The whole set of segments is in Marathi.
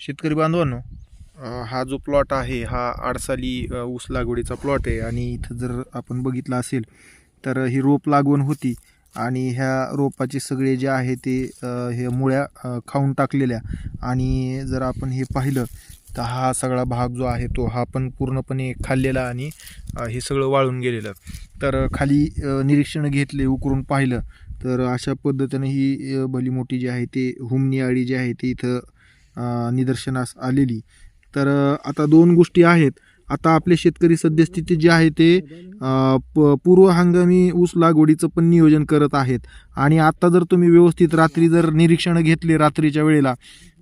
शेतकरी बांधवांनो हा जो प्लॉट आहे हा आडसाली ऊस लागवडीचा प्लॉट आहे. आणि इथं जर आपण बघितलं असेल तर ही रोप लागवण होती. आणि ह्या रोपाचे सगळे जे आहे ते हे मुळ्या खाऊन टाकलेल्या. आणि जर आपण हे पाहिलं तर हा सगळा भाग जो आहे तो हा पण पूर्णपणे खाल्लेला आणि हे सगळं वाळून गेलेलं. तर खाली निरीक्षण घेतले उकरून पाहिलं तर अशा पद्धतीनं ही भली मोठी जी आहे ते हुमनी आळी जी आहे ती इथं निदर्शनास आलेली. तर आता दोन गोष्टी आहेत. आता आपले शेतकरी सद्यस्थिती जे आहे ते प पूर्व हंगामी ऊस लागवडीचं पण नियोजन करत आहेत. आणि आता जर तुम्ही व्यवस्थित रात्री जर निरीक्षण घेतले रात्रीच्या वेळेला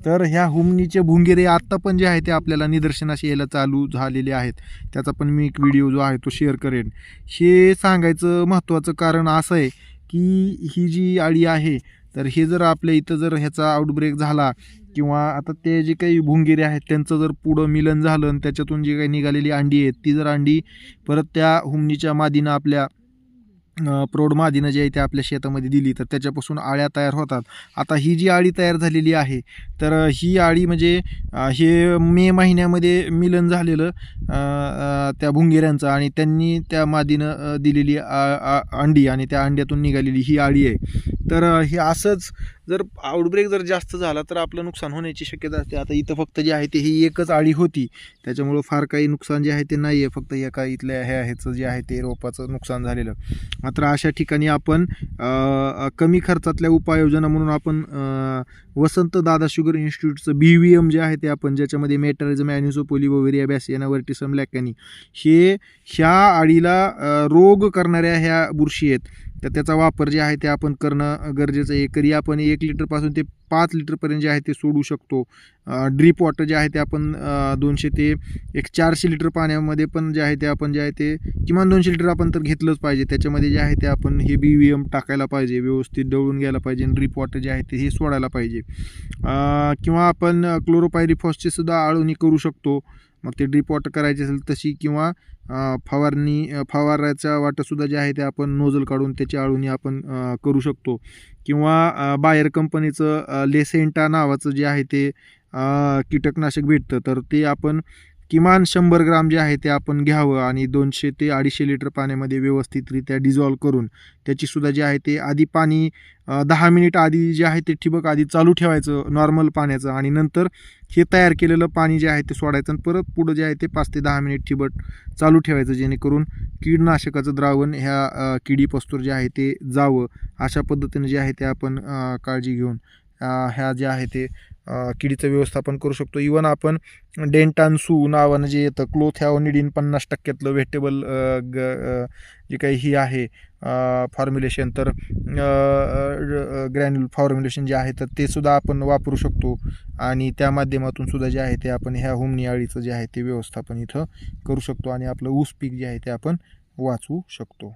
तर ह्या हुमनीचे भुंगेरे आत्ता पण जे आहे ते आपल्याला निदर्शनास यायला चालू झालेले आहेत. त्याचा पण मी एक व्हिडिओ जो आहे तो शेअर करेन. हे सांगायचं महत्त्वाचं कारण असं आहे की ही जी आळी आहे तर हे जर आपल्या इथं जर ह्याचा आउटब्रेक झाला किंवा आता ते जे काही भुंगेरे आहेत त्यांचं जर पुढं मिलन झालं आणि त्याच्यातून जी काही निघालेली अंडी आहेत ती जर अंडी परत त्या हुमणीच्या मादीनं आपल्या प्रौढ मादीनं जी आहे ते आपल्या शेतामध्ये दिली तर त्याच्यापासून आळ्या तयार होतात. आता ही जी आळी तयार झालेली आहे तर ही आळी म्हणजे हे मे महिन्यामध्ये मिलन झालेलं त्या भुंगेऱ्यांचं आणि त्यांनी त्या मादीनं दिलेली आ- अंडी आणि त्या अंड्यातून निघालेली ही आळी आहे. तर हे असंच जर आउटब्रेक जर जास्त झाला तर आपलं नुकसान होण्याची शक्यता असते. आता इथं फक्त जे आहे ते ही एकच आळी होती. त्याच्यामुळं फार काही नुकसान जे आहे ते नाही आहे फक्त एका इथल्या ह्या ह्याचं जे आहे ते रोपाचं नुकसान झालेलं. मात्र अशा ठिकाणी आपण कमी खर्चातल्या उपाययोजना म्हणून आपण वसंत दादा शुगर इन्स्टिट्यूटचं बी व्ही एम जे आहे ते आपण ज्याच्यामध्ये मेटरिझम ॲन्युसोपोली वगैरे बॅसियाना वर्टिसम लॅकॅनी हे ह्या आळीला रोग करणाऱ्या ह्या बुरशी आहेत. तर त्याचा वापर जे आहे ते आपण करणं गरजेचं आहे. कधी आपण एक लिटरपासून ते पाच लिटरपर्यंत जे आहे ते सोडू शकतो. ड्रीप वॉटर जे आहे ते आपण दोनशे ते एक चारशे लिटर पाण्यामध्ये पण जे आहे ते आपण जे आहे ते किमान दोनशे लिटर आपण तर घेतलंच पाहिजे. त्याच्यामध्ये जे आहे ते आपण हे बी व्ही एम टाकायला पाहिजे. व्यवस्थित दळून घ्यायला पाहिजे आणि ड्रीप वॉटर जे आहे ते हे सोडायला पाहिजे. किंवा आपण क्लोरोपायरिफॉसची सुद्धा आळवणी करू शकतो. मग ते ड्रीप वॉटर करायची असेल तशी किंवा फवारणी अं, वाटासुद्धा जे आहे ते आपण नोजल काढून त्याची आळूनी आपण करू शकतो. किंवा बाहेर बायर कंपनीचं लेसेंटा नावाचं जे आहे ते कीटकनाशक भेटतं. तर ते आपण किमान शंभर ग्राम जे आहे ते आपण घ्यावं आणि दोनशे ते अडीचशे लिटर पाण्यामध्ये व्यवस्थितरित्या डिझॉल्व करून त्याचीसुद्धा जे आहे ते आधी पाणी दहा मिनिट आधी जे आहे ते ठिबक आधी चालू ठेवायचं नॉर्मल पाण्याचं आणि नंतर हे तयार केलेलं पाणी जे आहे ते सोडायचं आणि परत पुढं जे आहे ते पाच ते दहा मिनिट ठिबक चालू ठेवायचं जेणेकरून कीडनाशकाचं द्रावण ह्या किडीपस्तूर जे आहे ते जावं. अशा पद्धतीने जे आहे ते आपण काळजी घेऊन ह्या जे आहे ते किडीचं व्यवस्थापन करू शकतो. इवन आपण डेंटान्सू नावानं जे येतं क्लोथ ह्या क्लोथॅओनिडीन पन्नास टक्क्यातलं व्हेटेबल ग जे काही ही आहे फॉर्म्युलेशन तर ग्रॅन्युल फॉर्म्युलेशन जे आहे तर ते सुद्धा आपण वापरू शकतो. आणि त्या माध्यमातून सुद्धा जे आहे ते आपण ह्या होमनी अळीचं जे आहे ते व्यवस्थापन इथं करू शकतो. आणि आपलं ऊस पीक जे आहे ते आपण वाचवू शकतो.